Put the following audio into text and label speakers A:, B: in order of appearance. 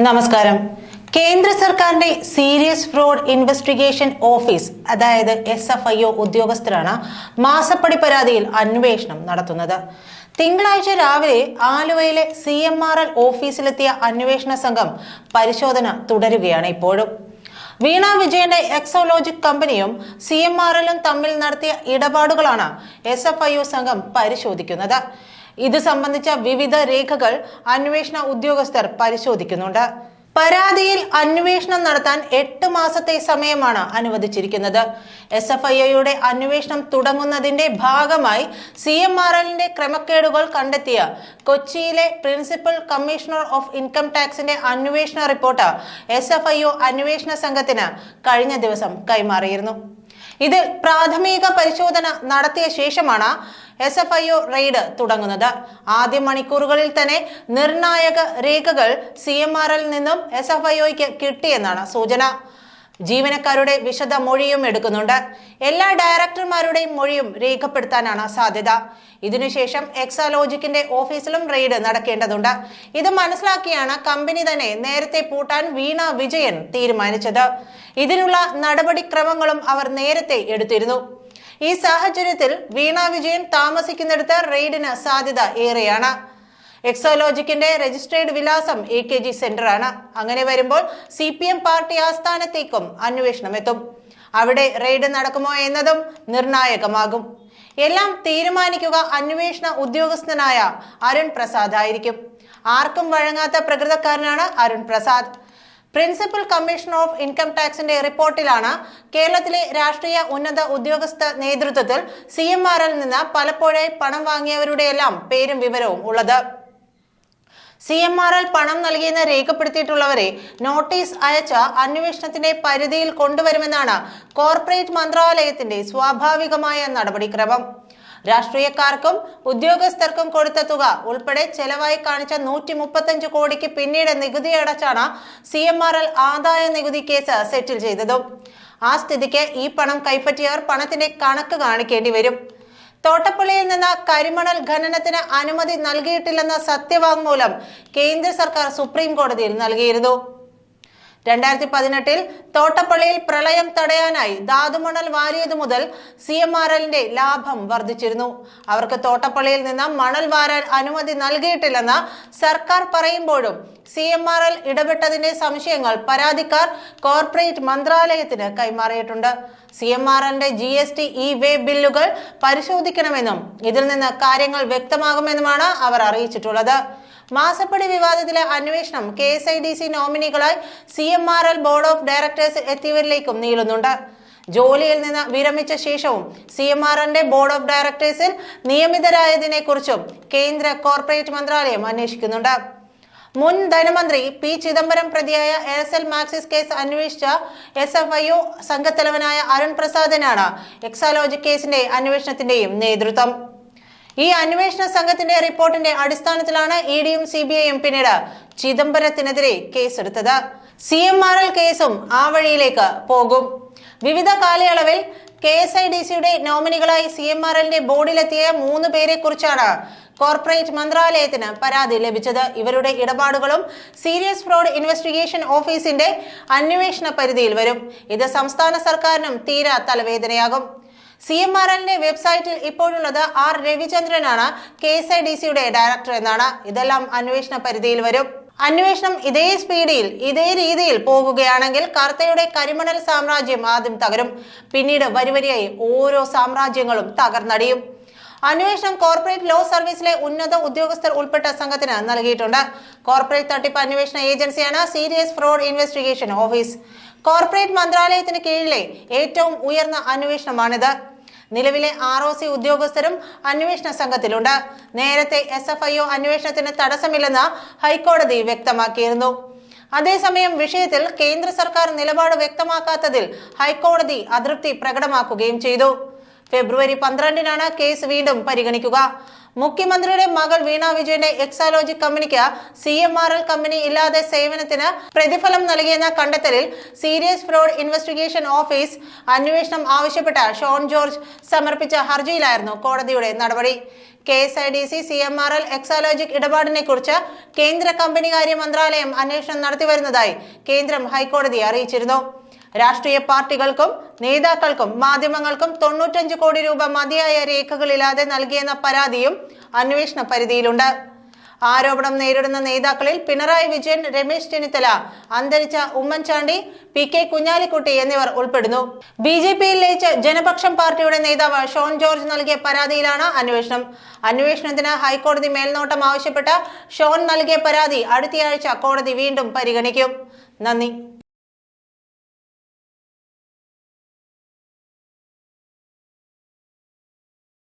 A: നമസ്കാരം. കേന്ദ്ര സർക്കാരിന്റെ സീരിയസ് ഫ്രോഡ് ഇൻവെസ്റ്റിഗേഷൻ ഓഫീസ് അതായത് എസ് എഫ് ഐ ഒ ഉദ്യോഗസ്ഥരാണ് മാസപ്പടി പരാതിയിൽ അന്വേഷണം നടത്തുന്നത്. തിങ്കളാഴ്ച രാവിലെ ആലുവയിലെ സി എം ആർ എൽ ഓഫീസിലെത്തിയ അന്വേഷണ സംഘം പരിശോധന തുടരുകയാണ് ഇപ്പോഴും. വീണ വിജയന്റെ എക്സോലോജിക് കമ്പനിയും സി എം ആർ എല്ലും തമ്മിൽ നടത്തിയ ഇടപാടുകളാണ് എസ് എഫ് ഐ ഒ സംഘം പരിശോധിക്കുന്നത്. ഇത് സംബന്ധിച്ച വിവിധ രേഖകൾ അന്വേഷണ ഉദ്യോഗസ്ഥർ പരിശോധിക്കുന്നുണ്ട്. പരാതിയിൽ അന്വേഷണം നടത്താൻ എട്ട് മാസത്തെ സമയമാണ് അനുവദിച്ചിരിക്കുന്നത്. എസ് എഫ് ഐ ഒയുടെ അന്വേഷണം തുടങ്ങുന്നതിന്റെ ഭാഗമായി സി എം ആർ എല്ലിന്റെ ക്രമക്കേടുകൾ കണ്ടെത്തിയ കൊച്ചിയിലെ പ്രിൻസിപ്പൽ കമ്മീഷണർ ഓഫ് ഇൻകം ടാക്സിന്റെ അന്വേഷണ report S F I O അന്വേഷണ സംഘത്തിന് കഴിഞ്ഞ ദിവസം കൈമാറിയിരുന്നു. ഇതിൽ പ്രാഥമിക പരിശോധന നടത്തിയ ശേഷമാണ് S F I O raid തുടങ്ങുന്നത്. ആദ്യ മണിക്കൂറുകളിൽ തന്നെ നിർണായക രേഖകൾ സി എം ആർ നിന്നും എസ് എഫ് ഐ ഒക്ക് കിട്ടിയെന്നാണ് സൂചന. ജീവനക്കാരുടെ വിശദ മൊഴിയും എടുക്കുന്നുണ്ട്. എല്ലാ ഡയറക്ടർമാരുടെയും മൊഴിയും രേഖപ്പെടുത്താനാണ് സാധ്യത. ഇതിനുശേഷം എക്സാലോജിക്കിന്റെ ഓഫീസിലും റെയ്ഡ് നടക്കേണ്ടതുണ്ട്. ഇത് മനസ്സിലാക്കിയാണ് കമ്പനി തന്നെ നേരത്തെ പൂട്ടാൻ വീണ വിജയൻ തീരുമാനിച്ചത്. ഇതിനുള്ള നടപടിക്രമങ്ങളും അവർ നേരത്തെ എടുത്തിരുന്നു. ഈ സാഹചര്യത്തിൽ വീണ വിജയൻ താമസിക്കുന്നിടത്ത് റെയ്ഡിന് സാധ്യത ഏറെയാണ്. എക്സോലോജിക്കിന്റെ രജിസ്ട്രേഡ് വിലാസം എ കെ ജി സെന്റർ ആണ് അങ്ങനെ വരുമ്പോൾ സി പി എം പാർട്ടി ആസ്ഥാനത്തേക്കും അന്വേഷണം എത്തും. അവിടെ റെയ്ഡ് നടക്കുമോ എന്നതും നിർണായകമാകും. എല്ലാം തീരുമാനിക്കുക അന്വേഷണ ഉദ്യോഗസ്ഥനായ അരുൺ പ്രസാദ് ആയിരിക്കും. ആർക്കും വഴങ്ങാത്ത പ്രകൃതക്കാരനാണ് Arun Prasad. Principal commission of income ടാക്സിന്റെ റിപ്പോർട്ടിലാണ് കേരളത്തിലെ രാഷ്ട്രീയ ഉന്നത ഉദ്യോഗസ്ഥ നേതൃത്വത്തിൽ സി നിന്ന് പലപ്പോഴായി പണം വാങ്ങിയവരുടെയെല്ലാം പേരും വിവരവും ഉള്ളത്. സി എം ആർ എൽ പണം നൽകിയെന്ന് രേഖപ്പെടുത്തിയിട്ടുള്ളവരെ നോട്ടീസ് അയച്ച അന്വേഷണത്തിന്റെ പരിധിയിൽ കൊണ്ടുവരുമെന്നാണ് കോർപ്പറേറ്റ് മന്ത്രാലയത്തിന്റെ സ്വാഭാവികമായ നടപടിക്രമം. രാഷ്ട്രീയക്കാർക്കും ഉദ്യോഗസ്ഥർക്കും കൊടുത്ത തുക ഉൾപ്പെടെ ചെലവായി കാണിച്ച നൂറ്റി മുപ്പത്തഞ്ച് കോടിക്ക് പിന്നീട് നികുതി അടച്ചാണ് സി എം ആർ എൽ ആദായ നികുതി കേസ് സെറ്റിൽ ചെയ്തതും. ആ സ്ഥിതിക്ക് ഈ പണം കൈപ്പറ്റിയവർ പണത്തിന്റെ കണക്ക് കാണിക്കേണ്ടി വരും. തോട്ടപ്പള്ളിയിൽ നിന്ന് കരിമണൽ ഖനനത്തിന് അനുമതി നൽകിയിട്ടില്ലെന്ന സത്യവാങ്മൂലം കേന്ദ്ര സർക്കാർ സുപ്രീം കോടതിയിൽ നൽകിയിരുന്നു. രണ്ടായിരത്തി പതിനെട്ടിൽ തോട്ടപ്പള്ളിയിൽ പ്രളയം തടയാനായി ധാതുമണൽ വാരിയത് മുതൽ സി എം ആർ എല്ലിന്റെ ലാഭം വർദ്ധിച്ചിരുന്നു. അവർക്ക് തോട്ടപ്പള്ളിയിൽ നിന്ന് മണൽ വാരാൻ അനുമതി നൽകിയിട്ടില്ലെന്ന് സർക്കാർ പറയുമ്പോഴും സി എം ആർ എൽ ഇടപെട്ടതിന്റെ സംശയങ്ങൾ പരാതിക്കാർ കോർപ്പറേറ്റ് മന്ത്രാലയത്തിന് കൈമാറിയിട്ടുണ്ട്. സി എം ആർ എല്ലിന്റെ G S T E way ബില്ലുകൾ പരിശോധിക്കണമെന്നും ഇതിൽ നിന്ന് കാര്യങ്ങൾ വ്യക്തമാകുമെന്നുമാണ് അവർ അറിയിച്ചിട്ടുള്ളത്. മാസപ്പടി വിവാദത്തിലെ അന്വേഷണം K S I D C നോമിനികളായി C M R L board of directors എത്തിയവരിലേക്കും നീളുന്നുണ്ട്. ജോലിയിൽ നിന്ന് വിരമിച്ച ശേഷവും സി എം ആർ എന്റെ ബോർഡ് ഓഫ് ഡയറക്ടേഴ്സിൽ നിയമിതരായതിനെ കുറിച്ചും കേന്ദ്ര കോർപ്പറേറ്റ് മന്ത്രാലയം അന്വേഷിക്കുന്നുണ്ട്. മുൻ ധനമന്ത്രി പി ചിദംബരം പ്രതിയായ എയർസെൽ മാക്സിസ് കേസ് അന്വേഷിച്ച എസ് എഫ് ഐ ഒ സംഘത്തലവനായ അരുൺ പ്രസാദനാണ് എക്സാലോജി കേസിന്റെ അന്വേഷണത്തിന്റെയും നേതൃത്വം. ഈ അന്വേഷണ സംഘത്തിന്റെ റിപ്പോർട്ടിന്റെ അടിസ്ഥാനത്തിലാണ് ഇ ഡിയും സി ബി ഐയും പിന്നീട് ചിദംബരത്തിനെതിരെ കേസെടുത്തത്. സി എം ആർ എൽ കേസും ആ വഴിയിലേക്ക് പോകും. വിവിധ കാലയളവിൽ കെ എസ് ഐ ഡി സിയുടെ നോമിനികളായി സി എം ആർ എല്ലിന്റെ ബോർഡിലെത്തിയ മൂന്ന് പേരെ കുറിച്ചാണ് കോർപ്പറേറ്റ് മന്ത്രാലയത്തിന് പരാതി ലഭിച്ചത്. ഇവരുടെ ഇടപാടുകളും സീരിയസ് ഫ്രോഡ് ഇൻവെസ്റ്റിഗേഷൻ ഓഫീസിന്റെ അന്വേഷണ പരിധിയിൽ വരും. ഇത് സംസ്ഥാന സർക്കാരിനും തീരാ തലവേദനയാകും. സി എം ആർ എല്ലിന്റെ വെബ്സൈറ്റിൽ ഇപ്പോഴുള്ളത് ആർ രവിചന്ദ്രനാണ്. കെ എസ് ഐ ഡി സിയുടെ ഡയറക്ടർ എന്നാണ്. ഇതെല്ലാം അന്വേഷണ പരിധിയിൽ വരും. അന്വേഷണം ഇതേ സ്പീഡിൽ ഇതേ രീതിയിൽ പോകുകയാണെങ്കിൽ കർത്തയുടെ കരിമണൽ സാമ്രാജ്യം ആദ്യം തകരും. പിന്നീട് വരിവരിയായി ഓരോ സാമ്രാജ്യങ്ങളും തകർന്നടിയും. അന്വേഷണം കോർപ്പറേറ്റ് ലോ സർവീസിലെ ഉന്നത ഉദ്യോഗസ്ഥർ ഉൾപ്പെട്ട സംഘത്തിന് നൽകിയിട്ടുണ്ട്. കോർപ്പറേറ്റ് തട്ടിപ്പ് അന്വേഷണ ഏജൻസിയാണ് serious fraud investigation office. Corporate മന്ത്രാലയത്തിന് കീഴിലെ ഏറ്റവും ഉയർന്ന അന്വേഷണമാണിത്. നിലവിലെ ആർ ഒ സി ഉദ്യോഗസ്ഥരും അന്വേഷണ സംഘത്തിലുണ്ട്. നേരത്തെ എസ് എഫ് ഐ ഒ അന്വേഷണത്തിന് തടസ്സമില്ലെന്ന് ഹൈക്കോടതി വ്യക്തമാക്കിയിരുന്നു. അതേസമയം വിഷയത്തിൽ കേന്ദ്ര സർക്കാർ നിലപാട് വ്യക്തമാക്കാത്തതിൽ ഹൈക്കോടതി അതൃപ്തി പ്രകടമാക്കുകയും ചെയ്തു. ഫെബ്രുവരി പന്ത്രണ്ടിനാണ് കേസ് വീണ്ടും പരിഗണിക്കുക. മുഖ്യമന്ത്രിയുടെ മകൾ വീണ വിജയന്റെ എക്സാലോജി കമ്പനിക്ക് C M R L company ഇല്ലാതെ സേവനത്തിന് പ്രതിഫലം നൽകിയെന്ന കണ്ടെത്തലിൽ സീരിയസ് ഫ്രോഡ് ഇൻവെസ്റ്റിഗേഷൻ ഓഫീസ് അന്വേഷണം ആവശ്യപ്പെട്ട ഷോൺ ജോർജ് സമർപ്പിച്ച ഹർജിയിലായിരുന്നു കോടതിയുടെ നടപടി. K S I D C C M R L Exalogic ഇടപാടിനെ കുറിച്ച് കേന്ദ്ര കമ്പനികാര്യ മന്ത്രാലയം അന്വേഷണം നടത്തിവരുന്നതായി കേന്ദ്രം ഹൈക്കോടതിയെ അറിയിച്ചിരുന്നു. രാഷ്ട്രീയ പാർട്ടികൾക്കും നേതാക്കൾക്കും മാധ്യമങ്ങൾക്കും തൊണ്ണൂറ്റഞ്ച് കോടി രൂപ മതിയായ രേഖകളില്ലാതെ നൽകിയെന്ന പരാതിയും അന്വേഷണ പരിധിയിലുണ്ട്. ആരോപണം നേരിടുന്ന നേതാക്കളിൽ പിണറായി വിജയൻ രമേശ് ചെന്നിത്തല അന്തരിച്ച ഉമ്മൻചാണ്ടി പി കെ കുഞ്ഞാലിക്കുട്ടി എന്നിവർ ഉൾപ്പെടുന്നു. ബി ജെ പിയിൽ ലയിച്ച ജനപക്ഷം പാർട്ടിയുടെ നേതാവ് ഷോൺ ജോർജ് നൽകിയ പരാതിയിലാണ് അന്വേഷണം. അന്വേഷണത്തിന് ഹൈക്കോടതി മേൽനോട്ടം ആവശ്യപ്പെട്ട ഷോൺ നൽകിയ പരാതി അടുത്തയാഴ്ച കോടതി വീണ്ടും പരിഗണിക്കും. നന്ദി.